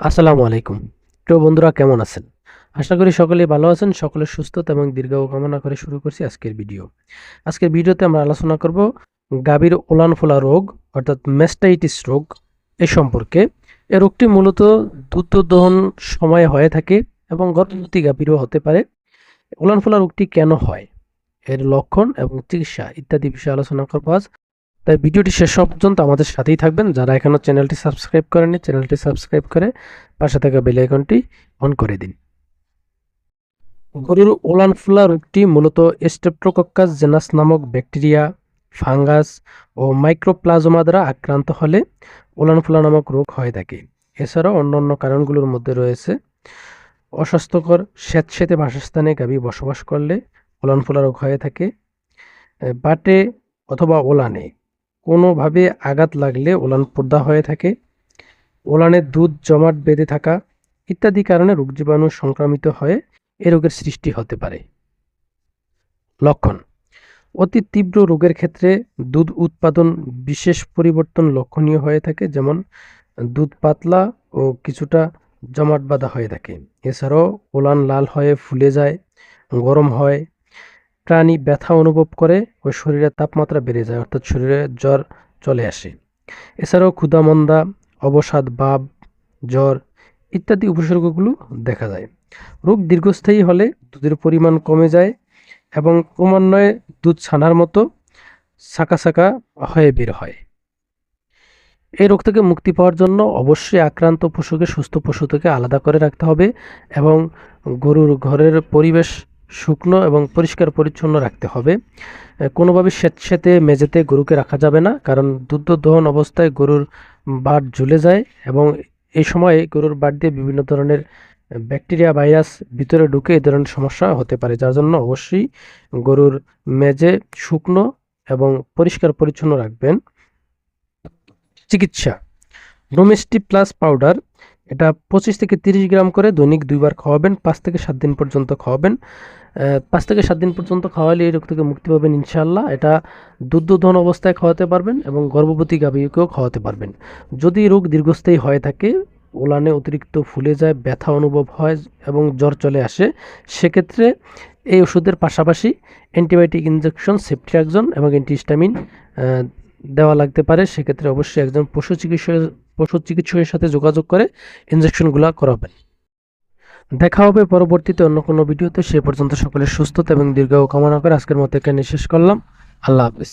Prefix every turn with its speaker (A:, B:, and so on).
A: আসসালামু আলাইকুম। প্রিয় বন্ধুরা, কেমন আছেন? আশা করি সকলে ভালো আছেন সকলের সুস্থতা এবং দীর্ঘায়ু কামনা করে শুরু করছি আজকের ভিডিও। আজকের ভিডিওতে আমরা আলোচনা করব গাভীর ওলান ফোলা রোগ, অর্থাৎ মেস্টাইটিস রোগ, এ সম্পর্কে। এই রোগটি মূলত দুধ দহন সময়ে হয়ে থাকে এবং গর্ভবতী গাভীরও হতে পারে। ওলান ফোলা রোগটি কেন হয়, এর লক্ষণ এবং চিকিৎসা ইত্যাদি বিষয়ে আলোচনা করব আজ। তাই ভিডিওটি শেষ পর্যন্ত আমাদের সাথেই থাকবেন। যারা এখনও চ্যানেলটি সাবস্ক্রাইব করেনি চ্যানেলটি সাবস্ক্রাইব করে পাশে থাকা বেল আইকনটি অন করে দিন। গরুর ওলান ফোলা রোগটি মূলত স্টেপ্টোকক্কাস জেনাস নামক ব্যাকটেরিয়া, ফাঙ্গাস ও মাইক্রোপ্লাজমা দ্বারা আক্রান্ত হলে ওলান ফোলা নামক রোগ হয়ে থাকে। এছাড়াও অন্যান্য কারণগুলোর মধ্যে রয়েছে অস্বাস্থ্যকর স্যাঁতস্যাঁতে বাসস্থানে গাভী বসবাস করলে ওলান ফোলা রোগ হয়ে থাকে বাটে অথবা ওলানে। কোনোভাবে আঘাত লাগলে ওলান পর্দা হয়ে থাকে ওলানের দুধ, জমাট বেঁধে থাকা ইত্যাদি কারণে রোগ জীবাণু সংক্রামিত হয়ে এ রোগের সৃষ্টি হতে পারে। লক্ষণ, অতি তীব্র রোগের ক্ষেত্রে দুধ উৎপাদন বিশেষ পরিবর্তন লক্ষণীয় হয়ে থাকে, যেমন দুধ পাতলা ও কিছুটা জমাট বাঁধা হয়ে থাকে। এছাড়াও ওলান লাল হয়ে ফুলে যায়, গরম হয় প্রাণী ব্যথা অনুভব করে ও শরীরের তাপমাত্রা বেড়ে যায়, অর্থাৎ শরীরে জ্বর চলে আসে। এছাড়াও ক্ষুধামন্দা, অবসাদ ভাব জ্বর ইত্যাদি উপসর্গগুলো দেখা যায়। রোগ দীর্ঘস্থায়ী হলে দুধের পরিমাণ কমে যায় এবং ক্রমান্বয়ে দুধ ছানার মতো সাকা সাকা হয়ে বের হয়। এই রোগ থেকে মুক্তি পাওয়ার জন্য অবশ্যই আক্রান্ত পশুকে, সুস্থ পশু থেকে আলাদা করে রাখতে হবে এবং গরুর ঘরের পরিবেশ শুকনো এবং পরিষ্কার পরিচ্ছন্ন রাখতে হবে। কোনোভাবে স্যাঁতস্যাঁতে মেঝেতে গরুকে রাখা যাবে না, কারণ দুধ দহন অবস্থায় গরুর বাট ঝুলে যায় এবং এই সময় গরুর বাট দিয়ে বিভিন্ন ধরনের ব্যাকটেরিয়া, ভাইরাস ভিতরে ঢুকে এই ধরনের সমস্যা হতে পারে। যার জন্য অবশ্যই গরুর মেজে শুকনো এবং পরিষ্কার পরিচ্ছন্ন রাখবেন। চিকিৎসা। ডোমেস্টিক প্লাস পাউডার, এটা পঁচিশ থেকে তিরিশ গ্রাম করে দৈনিক দুইবার খাওয়াবেন, পাঁচ থেকে সাত দিন পর্যন্ত খাওয়াবেন। পাঁচ থেকে সাত দিন পর্যন্ত খাওয়ালে এই রোগ থেকে মুক্তি পাবেন ইনশাল্লাহ এটা দুধ দহন অবস্থায় খাওয়াতে পারবেন এবং গর্ভবতী গাভীকেও খাওয়াতে পারবেন। যদি রোগ দীর্ঘস্থায়ী হয়ে থাকে ওলানে অতিরিক্ত ফুলে যায়, ব্যথা অনুভব হয় এবং জ্বর চলে আসে, সেক্ষেত্রে এই ওষুধের পাশাপাশি অ্যান্টিবায়োটিক ইনজেকশন সেপ্ট্রিয়াকজন এবং অ্যান্টিহিস্টামিন দেওয়া লাগতে পারে। সেক্ষেত্রে অবশ্যই একজন পশু চিকিৎসক পশু চিকিৎসকের সাথে যোগাযোগ করে ইনজেকশনগুলো করাবেন। দেখা হবে পরবর্তীতে অন্য কোনো ভিডিওতে। সে পর্যন্ত সকলের সুস্থতা এবং দীর্ঘ কামনা করে আজকের মতো এখানে শেষ করলাম। আল্লাহ হাফিজ।